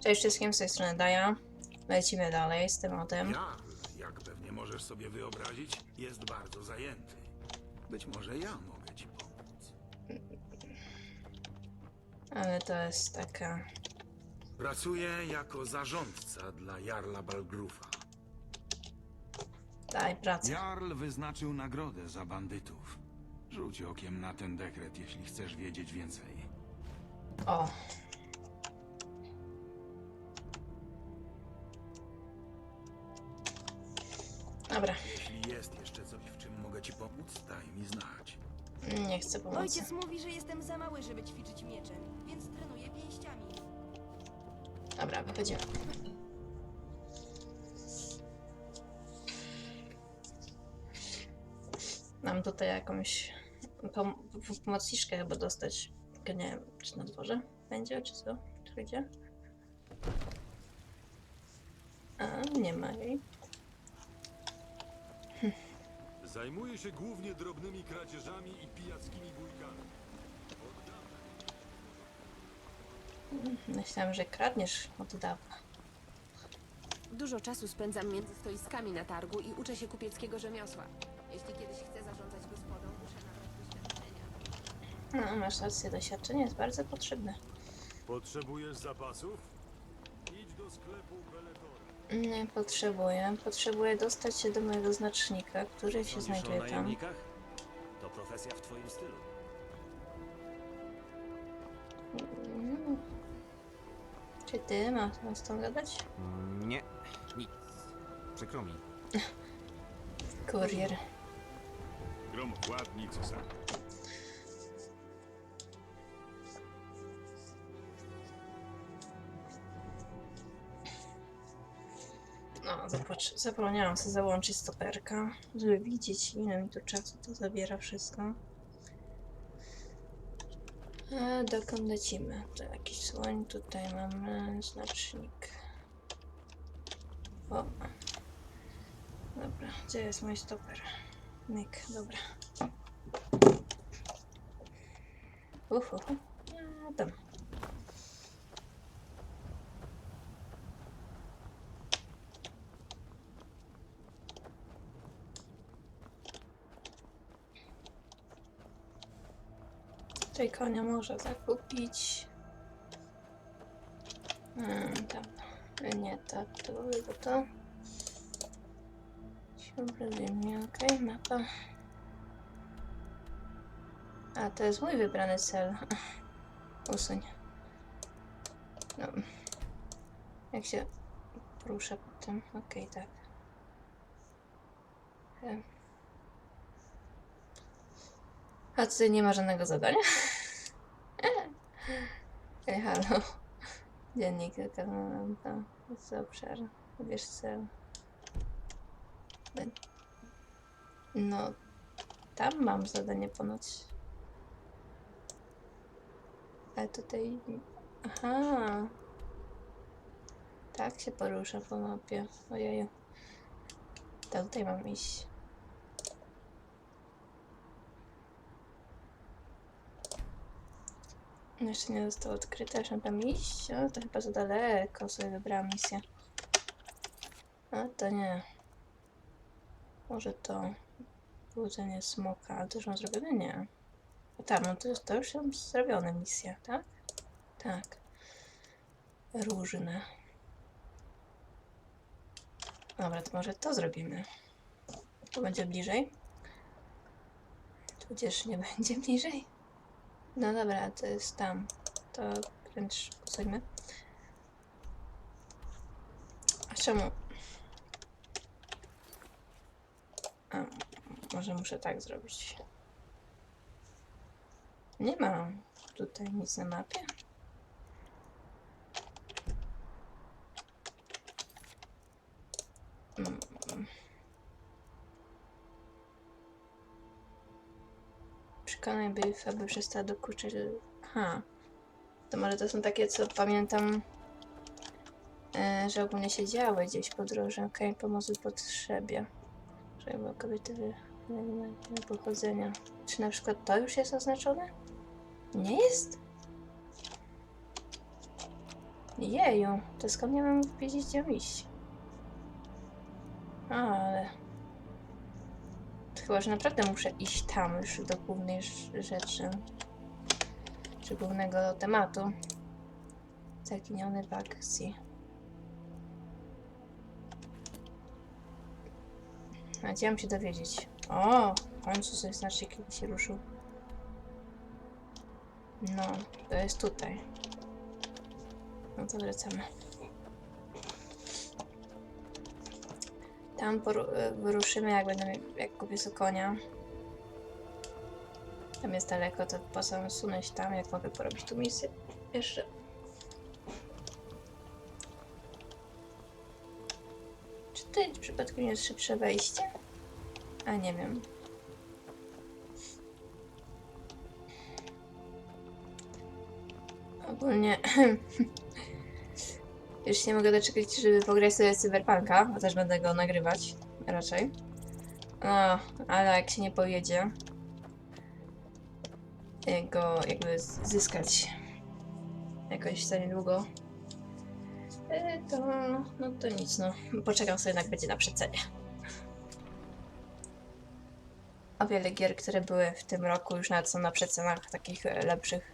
Cześć wszystkim, z tej strony Daja. Lecimy dalej z tematem. Jarl, jak pewnie możesz sobie wyobrazić, jest bardzo zajęty. Być może ja mogę ci pomóc. Ale to jest taka... Pracuję jako zarządca dla Jarla Balgrufa. Daj, pracę. Jarl wyznaczył nagrodę za bandytów. Rzuć okiem na ten dekret, jeśli chcesz wiedzieć więcej. O. Dobra, Jeśli jest jeszcze coś, w czym mogę ci pomóc, daj mi znać. nie chcę pomocy. Ojciec mówi, że jestem za mały, żeby ćwiczyć mieczem, więc trenuję pięściami. Dobra, wychodzimy. Mam tutaj jakąś pom pomocniczkę chyba dostać. Tylko nie wiem, czy na dworze będzie, czy co? Czy gdzie? A, nie ma jej. Zajmuje się głównie drobnymi kradzieżami i pijackimi bójkami. Myślałam, że kradniesz od dawna. Dużo czasu spędzam między stoiskami na targu i uczę się kupieckiego rzemiosła. Jeśli kiedyś chcę zarządzać gospodą, muszę nabrać doświadczenia. No, masz rację, doświadczenie jest bardzo potrzebne. Potrzebujesz zapasów? Idź do sklepu Beletora. Nie potrzebuję. Potrzebuję dostać się do mojego znacznika, który się Sądzisz znajduje o tam. najemnikach? To profesja w twoim stylu. Mm. Czy ty masz z tą gadać? Nie, nic. Przykro mi. Kurier. Grom władni cesarza. Zapocz- zapomniałam sobie załączyć stoperka, żeby widzieć ile mi tu czasu to zabiera wszystko. A dokąd lecimy? To jakiś słoń, tutaj mamy znacznik. O. Dobra, gdzie jest mój stoper? Myk, dobra. Uhu, a tam. Tutaj konia może zakupić. Hmm, tam. Nie to, to to. Śródlewnie, okej, mapa. A, to jest mój wybrany cel. Usuń. No. Jak się poruszę potem? Okej, tak. Em. A tutaj nie ma żadnego zadania? Ej, halo. Dziennik lampa. Z obszar. Wybierz cel. No, tam mam zadanie ponoć. Ale tutaj... Aha. Tak się porusza po mapie. Ojeju. To tutaj mam iść. No, Jeszcze nie zostało odkryte, aż mam tam iść. O, to chyba za daleko sobie wybrałam misję. A to nie. Może to budzenie smoka, to już mam zrobione? Nie. A tak, no to, jest, to już są zrobione misje, tak? Tak. Różne. Dobra, to może to zrobimy. To będzie bliżej. Tudzież nie będzie bliżej. No dobra, to jest tam. To wręcz usuńmy. A czemu? A, może muszę tak zrobić. Nie ma tutaj nic na mapie. Przekonaj Biff, aby przestała dokuczać. Aha. To może to są takie, co pamiętam, e, że ogólnie się działy gdzieś po drodze. Okej, pomocy w potrzebie. Żeby kobiety wy- wy- pochodzenia. Czy na przykład to już jest oznaczone? Nie jest? Jeju, to skąd ja mam wiedzieć, gdzie iść? Ale... Chyba, że naprawdę muszę iść tam już do głównej rz- rzeczy. Czy głównego tematu. Zaginiony w. A gdzie mam się dowiedzieć? O, w końcu sobie znacznik się ruszył. No, to jest tutaj. No to wracamy. Tam poru- e, wyruszymy, jak będę jak kupię konia. Tam jest daleko, to po co sunąć tam, jak mogę porobić tu misję. Jeszcze. Czy przypadku nie jest szybsze wejście? A nie wiem. Ogólnie już nie mogę doczekać, żeby pograć sobie Cyberpunka, bo też będę go nagrywać, raczej. No, ale jak się nie pojedzie, jak go jakby zyskać jakoś za niedługo, e, to no to nic, no. Poczekam sobie, jednak będzie na przecenie. O wiele gier, które były w tym roku, już nawet są na przecenach takich e, lepszych.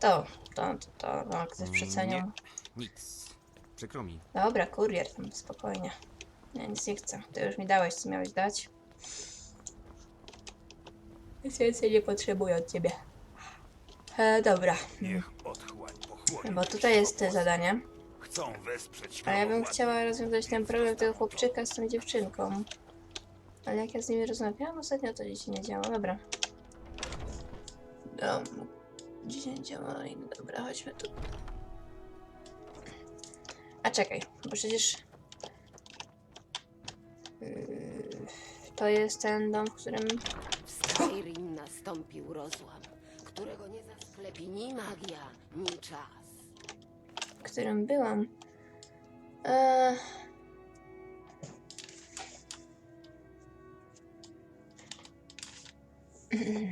To, to, to, to, to ktoś przecenią. Nie. Nic. Przykro mi. Dobra, kurier, tam spokojnie. Ja nic nie chcę. Ty już mi dałeś, co miałeś dać. Nic więcej nie potrzebuję od ciebie. E, dobra, Niech otchłań pochłonie. bo tutaj jest te zadanie. Chcą wesprzeć A ja bym chciała rozwiązać ten problem tego chłopczyka z tą dziewczynką. Ale jak ja z nimi rozmawiałam ostatnio, to dzieci nie działa. Dobra. Dom. Nie działa. Dobra, chodźmy tu. Czekaj, bo przecież... Yy, To jest ten dom, w którym... W Skyrim nastąpił rozłam, którego nie zasklepi ni magia, ni czas. w którym byłam. Eee...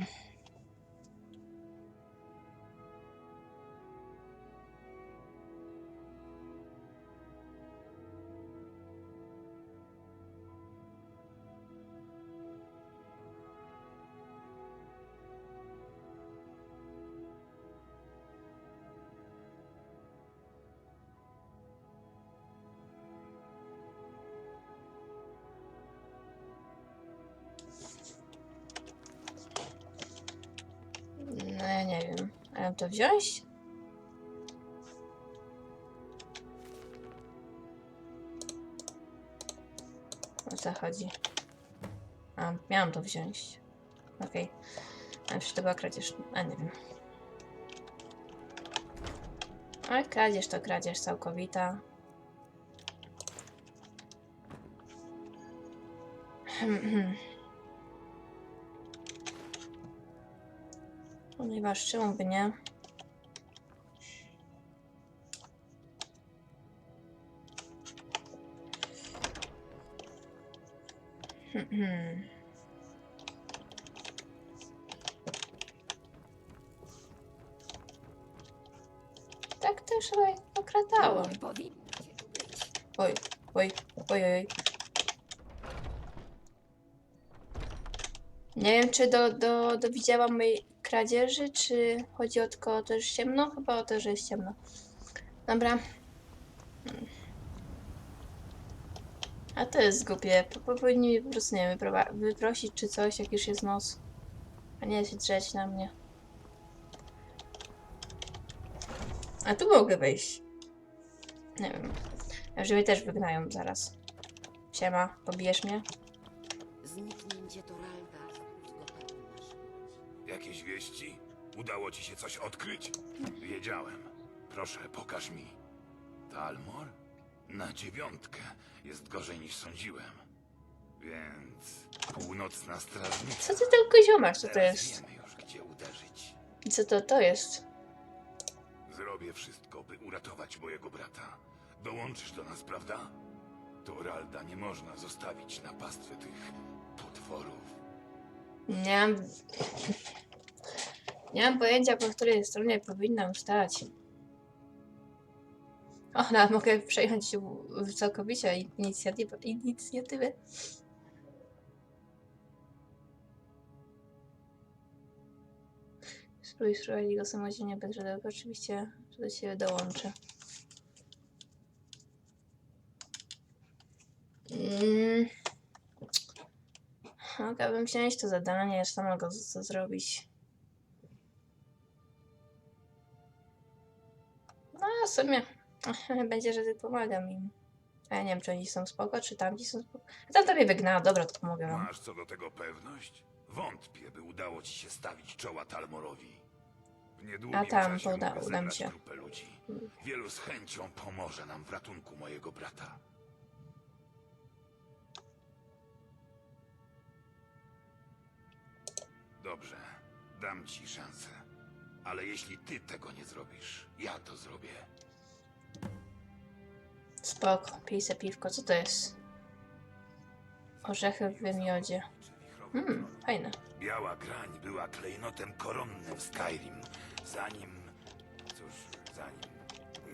nie wiem. A ja to wziąć? O co chodzi? A, miałam to wziąć. Okej. A przecież to była kradzież. A nie wiem. Ale kradzież to kradzież całkowita. Ponieważ czemu by nie? Hmm. Tak też tu być. Oj, oj, oj, oj. Nie wiem, czy do, do, dowidziałam mojej kradzieży, czy chodzi o tylko o to, że jest ciemno? Chyba o to, że jest ciemno. Dobra. A to jest głupie. Po- po- Powinni mi po prostu, nie wiem, wyprosić czy coś, jak już jest noc. A nie się drzeć na mnie. A tu mogę wejść. Nie wiem. Że mnie też wygnają zaraz. Siema, pobijesz mnie? Zniknięcie Toralda. Jakieś wieści? Udało ci się coś odkryć? Wiedziałem. Proszę, pokaż mi. Talmor? Na dziewiątkę. Jest gorzej niż sądziłem. Więc północna strażnica. Co ty tylko ziomasz, co to Teraz jest? wiemy już, gdzie uderzyć. I co to to jest? Zrobię wszystko, by uratować mojego brata. Dołączysz do nas, prawda? Toralda nie można zostawić na pastwę tych potworów. Nie mam... Nie mam pojęcia, po której stronie powinnam stać. O, nawet mogę przejąć całkowicie inicjatywę. inicjatywę. Spróbuj spróbować go samodzielnie bez żadełka. Oczywiście do ciebie dołączę. Mm. Mogłabym wziąć to zadanie, sama go zrobić. W sumie będzie, że ty pomagam im. A ja nie wiem, czy oni są spoko, czy tamci są spoko. A tam tobie wygnała, dobra, to pomogę wam. Masz co do tego pewność? Wątpię, by udało ci się stawić czoła Talmorowi. W niedługim A tam czasie uda- mogę uda mi zebrać się. grupę ludzi. Wielu z chęcią pomoże nam w ratunku mojego brata. Dobrze, dam ci szansę. Ale jeśli ty tego nie zrobisz, ja to zrobię. Spoko, pij se piwko, co to jest? Orzechy w miodzie. Mmm, fajne. Biała grań była klejnotem koronnym w Skyrim, zanim... Cóż, zanim...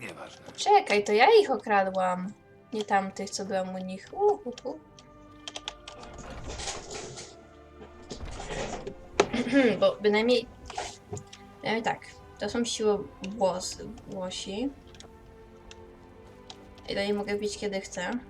Nieważne. Czekaj, to ja ich okradłam. Nie tamtych, co byłam u nich. Uhuhu. Bo bynajmniej... Bynajmniej tak. To są siły włos, włosi. I do niej mogę bić kiedy chcę.